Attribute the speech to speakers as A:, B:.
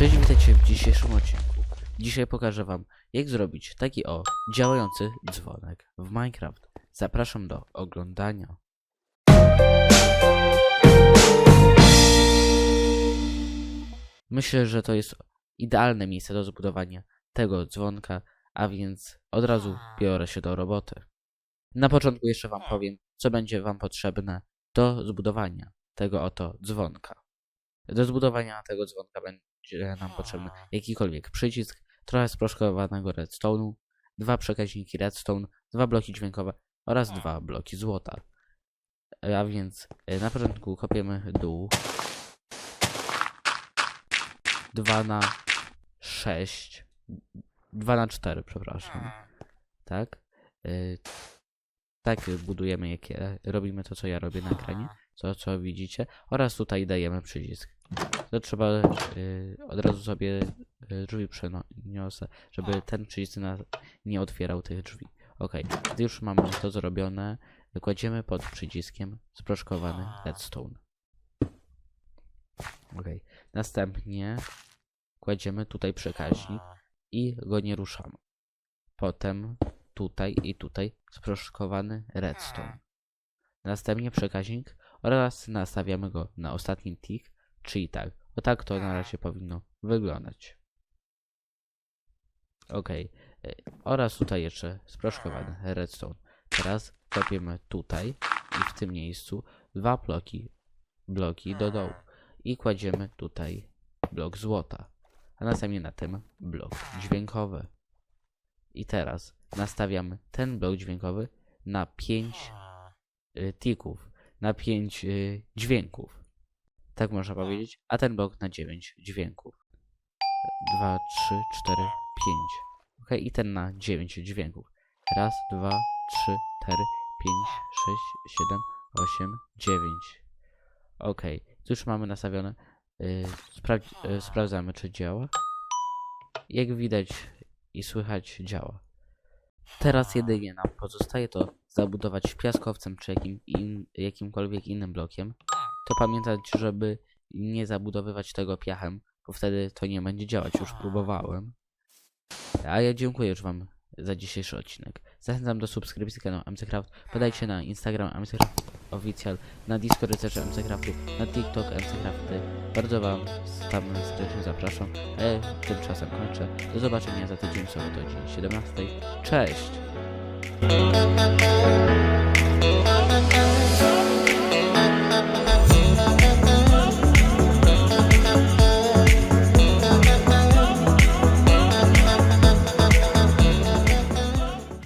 A: Cześć, witajcie w dzisiejszym odcinku. Dzisiaj pokażę wam, jak zrobić taki o działający dzwonek w Minecraft. Zapraszam do oglądania. Myślę, że to jest idealne miejsce do zbudowania tego dzwonka, a więc od razu biorę się do roboty. Na początku jeszcze wam powiem, co będzie wam potrzebne do zbudowania tego oto dzwonka. Do zbudowania tego dzwonka będzie nam potrzebny jakikolwiek przycisk, trochę sproszkowanego redstone'u, dwa przekaźniki redstone, dwa bloki dźwiękowe oraz dwa bloki złota. A więc e, na początku kopiemy dół. 2 na 6. 2 na 4, przepraszam. Tak? Y, tak budujemy, jakie robimy to, co ja robię na ekranie, co, co widzicie, oraz tutaj dajemy przycisk. To trzeba y, od razu sobie y, drzwi przeniosę, żeby ten przycisk nie otwierał tych drzwi. Ok, gdy już mamy to zrobione, kładziemy pod przyciskiem sproszkowany redstone. Ok, następnie kładziemy tutaj przekaźnik i go nie ruszamy. Potem tutaj i tutaj sproszkowany redstone. Następnie przekaźnik oraz nastawiamy go na ostatni tick, czyli tak. Bo tak to na razie powinno wyglądać. Ok. y, Oraz tutaj jeszcze sproszkowany redstone. Teraz kopiemy tutaj i w tym miejscu dwa bloki, bloki do dołu i kładziemy tutaj blok złota, a następnie na tym blok dźwiękowy. I teraz nastawiamy ten blok dźwiękowy na 5 y, tików, na 5 y, dźwięków. Tak można powiedzieć, a ten blok na 9 dźwięków. 2, 3, 4, 5. Ok, i ten na 9 dźwięków. Raz, dwa, trzy, cztery, pięć, sześć, siedem, osiem, dziewięć. Ok, tu już mamy nastawione. Y, spra- y, sprawdzamy, czy działa. Jak widać i słychać, działa. Teraz jedynie nam pozostaje to zabudować piaskowcem czy jakim in, jakimkolwiek innym blokiem. To pamiętać, żeby nie zabudowywać tego piachem, bo wtedy to nie będzie działać. Już próbowałem. A ja dziękuję już Wam za dzisiejszy odcinek. Zachęcam do subskrypcji kanału MCCraft. Podajcie na Instagram MCCraft Official, na Discord też MCCraftu, na TikTok MCCrafty. Bardzo Wam tam serdecznie zapraszam. Ja tymczasem kończę. Do zobaczenia za tydzień sobotę o godzinie 17. Cześć!